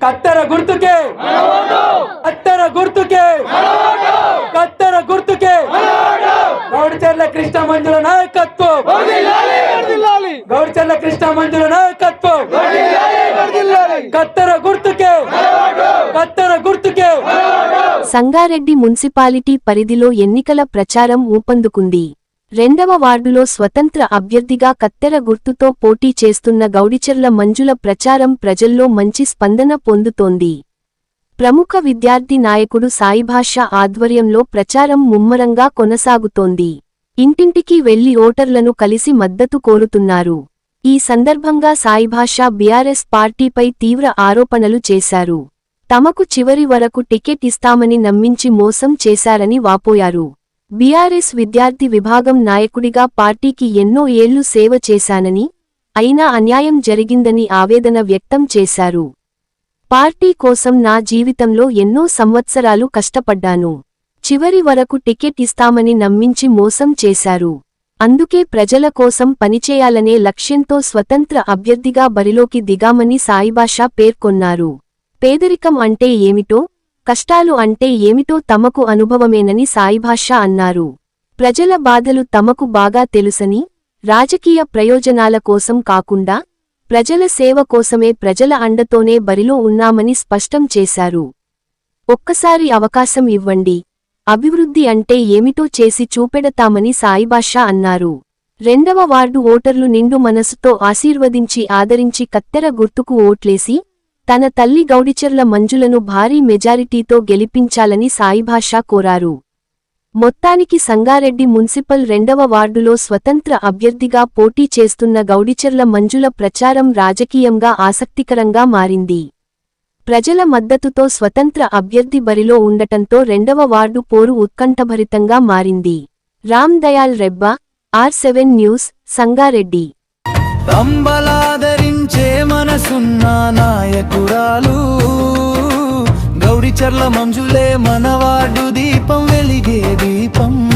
కత్తెర గుర్తుకే కత్తెర గుర్తుకే కత్తెర గుర్తుకే గౌడిచెర్ల కృష్ణ మంజుల నాయకత్వం. గౌడిచెర్ల కృష్ణ మంజుల నాయకత్వం కత్తెర గుర్తుకే కత్తెర గుర్తుకే సంగారెడ్డి మున్సిపాలిటీ పరిధిలో ఎన్నికల ప్రచారం ఊపందుకుంది. రెండవ వార్డులో స్వతంత్ర అభ్యర్థిగా కత్తెర గుర్తుతో పోటీ చేస్తున్న గౌడిచర్ల మంజుల ప్రచారం ప్రజల్లో మంచి స్పందన పొందుతోంది. ప్రముఖ విద్యార్థి నాయకుడు సాయిభాష ఆధ్వర్యంలో ప్రచారం ముమ్మరంగా కొనసాగుతోంది. ఇంటింటికి వెళ్ళి ఓటర్లను కలిసి మద్దతు కోరుతున్నారు. ఈ సందర్భంగా సాయిభాష బీఆర్ఎస్ పార్టీపై తీవ్ర ఆరోపణలు చేశారు. తమకు చివరి వరకు టికెట్ ఇస్తామని నమ్మించి మోసం చేశారని వాపోయారు. బీఆర్ఎస్ విద్యార్థి విభాగం నాయకుడిగా పార్టీకి ఎన్నో ఏళ్ళు సేవ చేశానని అయినా అన్యాయం జరిగిందని ఆవేదన వ్యక్తం చేశారు. పార్టీ కోసం నా జీవితంలో ఎన్నో సంవత్సరాలు కష్టపడ్డాను. చివరి వరకు టికెట్ ఇస్తామని నమ్మించి మోసం చేశారు. అందుకే ప్రజల కోసం పనిచేయాలనే లక్ష్యంతో స్వతంత్ర అభ్యర్థిగా బరిలోకి దిగామని సాయిబాషా పేర్కొన్నారు. పేదరికం అంటే ఏమిటో కష్టాలు అంటే ఏమిటో తమకు అనుభవమేనని సాయిభాష అన్నారు. ప్రజల బాధలు తమకు బాగా తెలుసని రాజకీయ ప్రయోజనాల కోసం కాకుండా ప్రజల సేవ కోసమే ప్రజల అండతోనే బరిలో ఉన్నామని స్పష్టం చేశారు. ఒక్కసారి అవకాశం ఇవ్వండి. అభివృద్ధి అంటే ఏమిటో చేసి చూపెడతామని సాయిబాషా అన్నారు. రెండవ వార్డు ఓటర్లు నిండు మనసుతో ఆశీర్వదించి ఆదరించి కత్తెర గుర్తుకు ఓట్లేసి తన తల్లి గౌడిచెర్ల మంజులను భారీ మెజారిటీతో గెలిపించాలని సాయిభాషా కోరారు. మొత్తానికి సంగారెడ్డి మున్సిపల్ రెండవ వార్డులో స్వతంత్ర అభ్యర్థిగా పోటీ చేస్తున్న గౌడిచెర్ల మంజుల ప్రచారం రాజకీయంగా ఆసక్తికరంగా మారింది. ప్రజల మద్దతుతో స్వతంత్ర అభ్యర్థి బరిలో ఉండటంతో రెండవ వార్డు పోరు ఉత్కంఠభరితంగా మారింది. Ram Dayal Rebba R seven news Sangareddy. మనసున్న నాయకురాలు. గౌరిచర్ల మంజులే మనవాడు దీపం వెలిగే దీపం.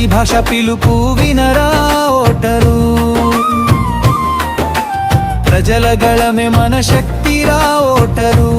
సాయి భాష పిలుపు వినరా ఓటరు. ప్రజల గళమే మన శక్తిరా ఓటరు.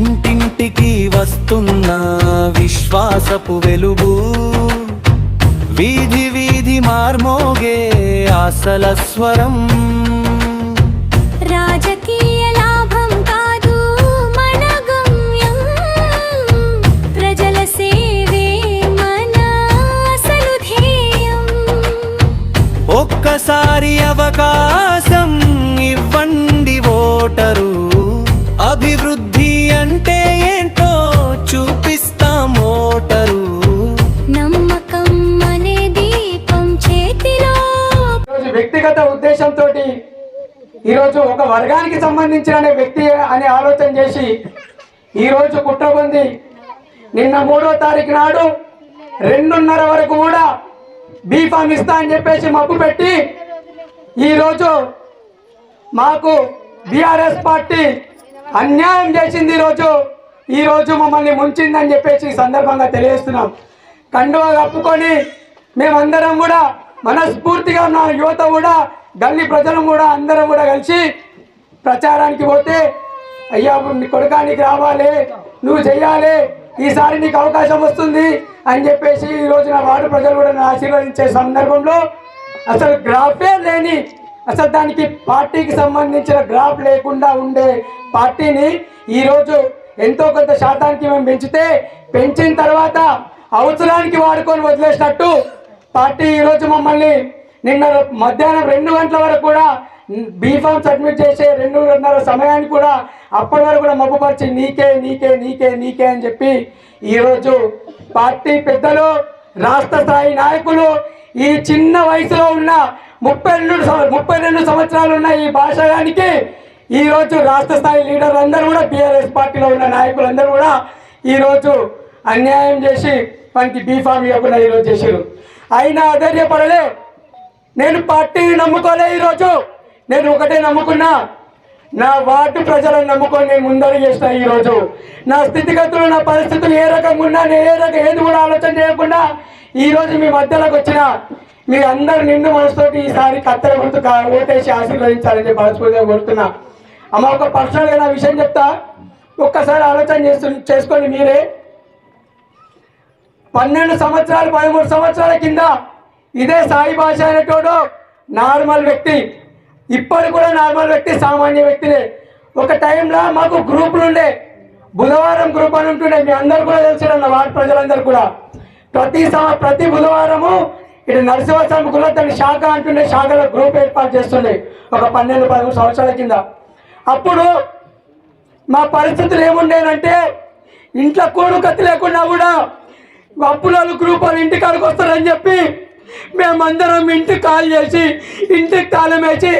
ఇంటింటికి వస్తున్న విశ్వాసపు వెలుగు. వీధి వీధి మార్మోగే ఆసల స్వరం. ఈరోజు ఒక వర్గానికి సంబంధించిన వ్యక్తి అని ఆలోచన చేసి ఈరోజు కుట్రబంది నిన్న మూడో తారీఖు నాడు రెండున్నర వరకు కూడా బీఫామ్ ఇస్తా అని చెప్పేసి మబ్బు పెట్టి ఈరోజు మాకు బీఆర్ఎస్ పార్టీ అన్యాయం చేసింది ఈరోజు. ఈరోజు మమ్మల్ని ముంచిందని చెప్పేసి ఈ సందర్భంగా తెలియజేస్తున్నాం. కండువా కప్పుకొని మేమందరం కూడా మనస్ఫూర్తిగా నా యువత కూడా గల్లీ ప్రజలు కూడా అందరం కూడా కలిసి ప్రచారానికి పోతే అయ్యా నీ కొడుకానికి రావాలి నువ్వు చెయ్యాలి ఈసారి నీకు అవకాశం వస్తుంది అని చెప్పేసి ఈ రోజు నా వార్డు ప్రజలు కూడా నన్ను ఆశీర్వదించే సందర్భంలో అసలు గ్రాఫే లేని అసలు దానికి పార్టీకి సంబంధించిన గ్రాఫ్ లేకుండా ఉండే పార్టీని ఈరోజు ఎంతో కొంత శాతానికి మేము పెంచితే పెంచిన తర్వాత అవసరానికి వాడుకొని వదిలేసినట్టు పార్టీ ఈరోజు మమ్మల్ని నిన్న మధ్యాహ్నం రెండు గంటల వరకు కూడా బీఫామ్ సబ్మిట్ చేసే రెండున్నర సమయాన్ని కూడా అప్పటి వరకు కూడా మబ్బుపరిచి నీకే నీకే నీకే నీకే అని చెప్పి ఈరోజు పార్టీ పెద్దలు రాష్ట్ర స్థాయి నాయకులు ఈ చిన్న వయసులో ఉన్న ముప్పై రెండు ముప్పై రెండు సంవత్సరాలు ఉన్న ఈ భాషగానికి ఈరోజు రాష్ట్ర స్థాయి లీడర్ అందరూ కూడా బీఆర్ఎస్ పార్టీలో ఉన్న నాయకులందరూ కూడా ఈరోజు అన్యాయం చేసి మనకి బీఫామ్ ఇవ్వకుండా ఈరోజు చేసారు అయినా అధైర్యపడలే. నేను పార్టీని నమ్ముకోలే ఈరోజు. నేను ఒకటే నమ్ముకున్నా. నా వార్డు ప్రజలను నమ్ముకొని నేను ముందడుగు చేసిన ఈరోజు. నా స్థితిగతులు నా పరిస్థితులు ఏ రకంగా ఉన్నా నేను ఏ రకం ఏది కూడా ఆలోచన చేయకుండా ఈరోజు మీ మధ్యలోకి వచ్చిన మీ అందరు నిండు మనసుతోటి ఈసారి కత్తెర గుర్తు ఓటేసి ఆశీర్వదించాలని చెప్పి మనస్ఫూర్తిగా కోరుతున్నా. అమ్మ ఒక పర్సనల్గా నా విషయం చెప్తా. ఒక్కసారి ఆలోచన చేస్తు చేసుకోండి మీరే. పన్నెండు సంవత్సరాలు పదమూడు సంవత్సరాల కింద ఇదే సాయి భాష అనేటోడు నార్మల్ వ్యక్తి. ఇప్పటికి కూడా నార్మల్ వ్యక్తి సామాన్య వ్యక్తినే. ఒక టైంలో మాకు గ్రూపులు ఉండే. బుధవారం గ్రూప్ అని ఉంటుండే. మీ అందరు కూడా తెలిసిన వార్డు ప్రజలందరూ కూడా. ప్రతి ప్రతి బుధవారము ఇటు నరసింహస్వామి గుళ్ళ తన శాఖ అంటుండే. శాఖలో గ్రూప్ ఏర్పాటు చేస్తుండే. ఒక పన్నెండు పదమూడు సంవత్సరాల కింద. అప్పుడు మా పరిస్థితులు ఏముండేనంటే ఇంట్లో కోడు కత్తి లేకుండా కూడా అప్పులలో గ్రూప్ వాళ్ళు ఇంటికాడికి వస్తారని చెప్పి మేమందరం ఇంటికి కాల్ చేసి ఇంటికి తాళం వేసి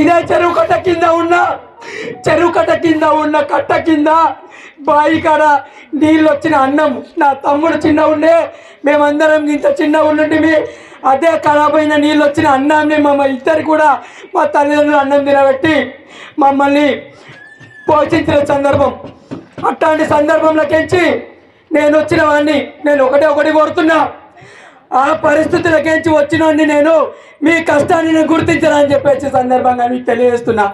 ఇదే చెరువు కట్ట కింద ఉన్న చెరువు కట్ట కింద ఉన్న కట్ట కింద బావి కాడ నీళ్ళు వచ్చిన అన్నం. నా తమ్ముడు చిన్న ఉండే మేమందరం ఇంత చిన్న ఉండి అదే ఖరాబ్ అయిన నీళ్ళు వచ్చిన అన్నాన్ని మమ్మల్ని ఇద్దరు కూడా మా తల్లిదండ్రులు అన్నం తినబెట్టి మమ్మల్ని పోషించిన సందర్భం. అట్లాంటి సందర్భంలోకించి నేను వచ్చిన వాడిని నేను ఒకటే ఒకటి కోరుతున్నా. ఆ పరిస్థితులకేంచి వచ్చిన నేను? మీ కష్టాన్ని నేను గుర్తించనని చెప్పేసి సందర్భంగా మీకు తెలియజేస్తున్నా.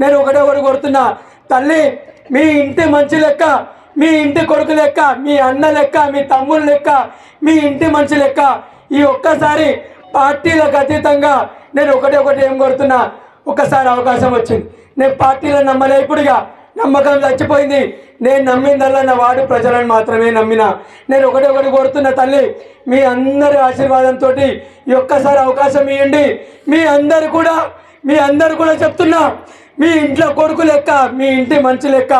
నేను ఒకటే ఒకటి కొడుతున్నా. తల్లి మీ ఇంటి మంచి లెక్క మీ ఇంటి కొడుకు లెక్క మీ అన్న లెక్క మీ తమ్ముడు లెక్క మీ ఇంటి మనిషి లెక్క ఈ ఒక్కసారి పార్టీలకు అతీతంగా నేను ఒకటే ఒకటి ఏం కొడుతున్నా? ఒక్కసారి అవకాశం వచ్చింది. నేను పార్టీలో నమ్మలే ఇప్పుడుగా. నమ్మకం చచ్చిపోయింది. నేను నమ్మిందల్లా నా వాడు ప్రజలను మాత్రమే నమ్మిన. నేను ఒకటి ఒకటి కోరుతున్న తల్లి మీ అందరి ఆశీర్వాదంతో ఒక్కసారి అవకాశం ఇవ్వండి మీ అందరు కూడా మీ అందరు కూడా చెప్తున్నా మీ ఇంట్లో కొడుకు లెక్క మీ ఇంటి మంచి లెక్క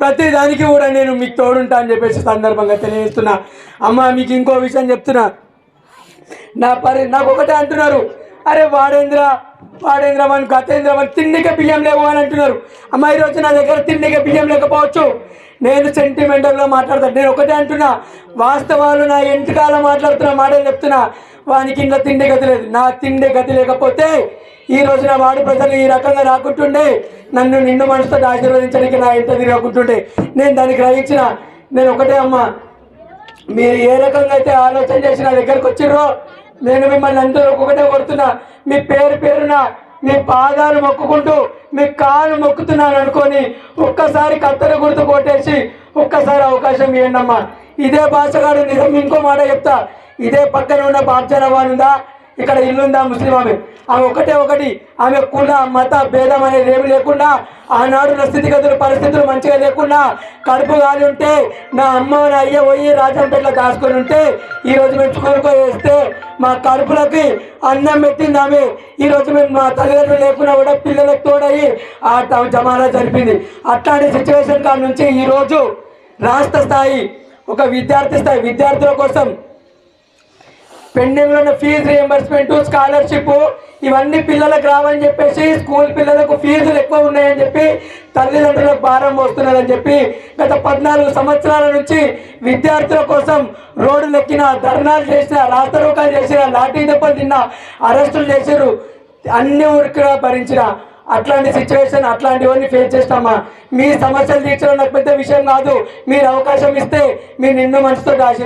ప్రతి దానికి కూడా నేను మీకు తోడుంటా అని చెప్పేసి సందర్భంగా తెలియజేస్తున్నా. అమ్మ మీకు ఇంకో విషయం చెప్తున్నా. నా పరి నాకు ఒకటే అంటున్నారు. అరే వాడేంద్రా? వాడేంద్ర మన తిండికే బియ్యం లేవు అని అంటున్నారు. అమ్మ రోజు నా దగ్గర తిండికే బియ్యం లేకపోవచ్చు. నేను సెంటిమెంటల్గా మాట్లాడతాను నేను ఒకటే అంటున్నా. వాస్తవాలు నా ఎంటికాల మాట్లాడుతున్న మాటలు చెప్తున్నా. వానికి ఇంకా తిండి గతి లేదు. నా తిండి గతి లేకపోతే ఈ రోజు నా వాడి ప్రజలు ఈ రకంగా రాకుంటుండే. నన్ను నిండు మనసుతో ఆశీర్వదించడానికి నా ఇంట తిరగకుంటుండే. నేను దానికి గ్రహించిన. నేను ఒకటే అమ్మా. మీరు ఏ రకంగా అయితే ఆలోచన చేసి నా దగ్గరకు వచ్చిర్రో నేను మిమ్మల్ని అందరూ ఒక్కొక్కటే కొడుతున్నా మీ పేరు పేరున మీ పాదాలు మొక్కుకుంటూ మీ కాలు మొక్కుతున్నాను అనుకొని ఒక్కసారి కత్తెర గుర్తు కొట్టేసి ఒక్కసారి అవకాశం ఇవ్వండి అమ్మా ఇదే భాషగాడు నిజం ఇంకో మాట చెప్తా. ఇదే పక్కన ఉన్న బాబ్జనవాన్ ఉందా? ఇక్కడ ఇల్లుందా ముస్లిం ఆమె? ఆమె ఒకటే ఒకటి. ఆమె కుల మత భేదం అనేది ఏమి లేకుండా ఆనాడున్న స్థితిగతులు పరిస్థితులు మంచిగా లేకుండా కడుపు గాలి ఉంటే నా అమ్మ నా అయ్య పోయి రాజంపేటలో దాచుకొని ఉంటే ఈరోజు మేము స్కూల్కి వేస్తే మా కడుపులకి అన్నం పెట్టింది ఆమె. ఈ రోజు మేము మా తల్లిదండ్రులు లేకున్నా కూడా పిల్లలకు తోడయి ఆ జమానా జరిపింది. అట్లాంటి సిచ్యువేషన్ కాడ నుంచి ఈరోజు రాష్ట్ర స్థాయి ఒక విద్యార్థి స్థాయి విద్యార్థుల కోసం పెండింగ్ ఉన్న ఫీజు రియంబర్స్మెంట్ స్కాలర్షిప్ ఇవన్నీ పిల్లలకు రావని చెప్పేసి స్కూల్ పిల్లలకు ఫీజులు ఎక్కువ ఉన్నాయని చెప్పి తల్లిదండ్రులకు భారం వస్తున్నదని చెప్పి గత పద్నాలుగు సంవత్సరాల నుంచి విద్యార్థుల కోసం రోడ్లు ఎక్కిన ధర్నాలు చేసిన రాస్తారోకాలు చేసిన లాఠీ దెబ్బలు తిన్న అరెస్టులు చేశారు అన్ని ఊరికిగా భరించిన. అట్లాంటి సిచ్యువేషన్ అట్లాంటివన్నీ ఫేస్ చేస్తామా? మీ సమస్యలు తీర్చడం నాకు పెద్ద విషయం కాదు. మీరు అవకాశం ఇస్తే మీ నిన్ను మనసుతో దాచి